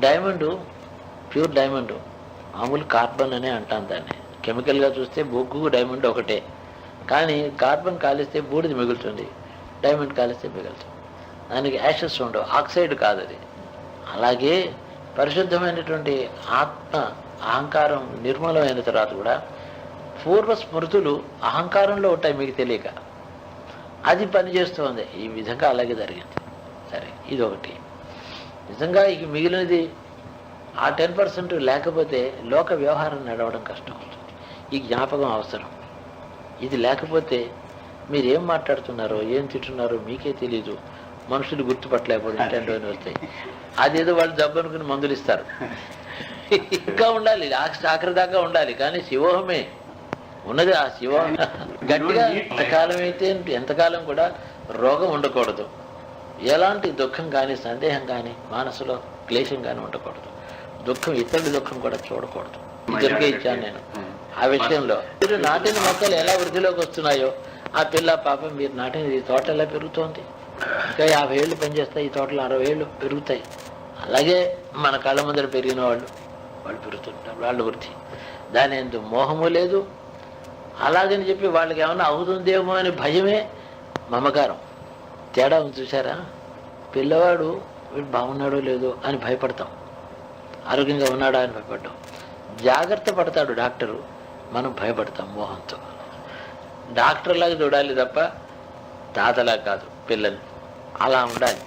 Diamond pure diamond. మామూలు carbon అనే అంటాం దాన్ని. కెమికల్గా చూస్తే బొగ్గు డైమండ్ ఒకటే. కానీ కార్బన్ కాలిస్తే బూడిద మిగులుతుంది. డైమండ్ కాలిస్తే మిగులుతుంది దానికి యాషెస్ ఉండవు. ఆక్సైడ్ కాదు అది. అలాగే పరిశుద్ధమైనటువంటి ఆత్మ అహంకారం నిర్మూలమైన తర్వాత కూడా పూర్వ స్మృతులు అహంకారంలో ఉంటాయి మీకు తెలియక. అది పనిచేస్తుంది. ఈ విధంగా అలాగే జరిగింది. సరే ఇది ఒకటి నిజంగా ఇక మిగిలినది ఆ టెన్ పర్సెంట్ లేకపోతే లోక వ్యవహారం నడవడం కష్టం. అవుతుంది ఈ జ్ఞాపకం అవసరం. ఇది లేకపోతే మీరు ఏం మాట్లాడుతున్నారో ఏం తింటున్నారో మీకే తెలీదు. మనుషులు గుర్తుపట్టలేకపోతే ఇంటెంటోని వస్తాయి. అదేదో వాళ్ళు జబ్బు అనుకుని మందులు ఇస్తారు. ఇంకా ఉండాలి ఆఖ- ఆఖరి దాకా ఉండాలి. కానీ శివోహమే. ఉన్నది ఆ శివోహం. గట్టిగా ఎంతకాలం అయితే ఎంతకాలం కూడా రోగం ఉండకూడదు. ఎలాంటి దుఃఖం కానీ సందేహం కానీ మనసులో క్లేశం కానీ ఉండకూడదు. దుఃఖం ఇతరుల దుఃఖం కూడా చూడకూడదు. ఇద్దరికే ఇచ్చాను నేను. ఆ విషయంలో. మీరు నాటిన మొక్కలు ఎలా వృద్ధిలోకి వస్తున్నాయో ఆ పిల్ల పాపం మీరు నాటిన ఈ తోట ఎలా పెరుగుతోంది? ఇంకా యాభై ఏళ్ళు పనిచేస్తాయి ఈ తోటలో అరవై ఏళ్ళు పెరుగుతాయి. అలాగే మన కళ్ళ ముందర పెరిగిన వాళ్ళు వాళ్ళు పెరుగుతుంటారు వాళ్ళ వృద్ధి. దాని ఎందు మోహము లేదు. అలాగని చెప్పి వాళ్ళకి ఏమైనా అవుతుందేమో అని భయమే మమకారం. తేడా ఉంది చూసారా పిల్లవాడు వీడు బాగున్నాడో లేదో అని భయపడతాం. ఆరోగ్యంగా ఉన్నాడా అని భయపడ్డాం. జాగ్రత్త పడతాడు డాక్టరు. మనం భయపడతాం మోహంతో. డాక్టర్లాగా చూడాలి తప్ప తాతలా కాదు పిల్లల్ని. అలా ఉండాలి.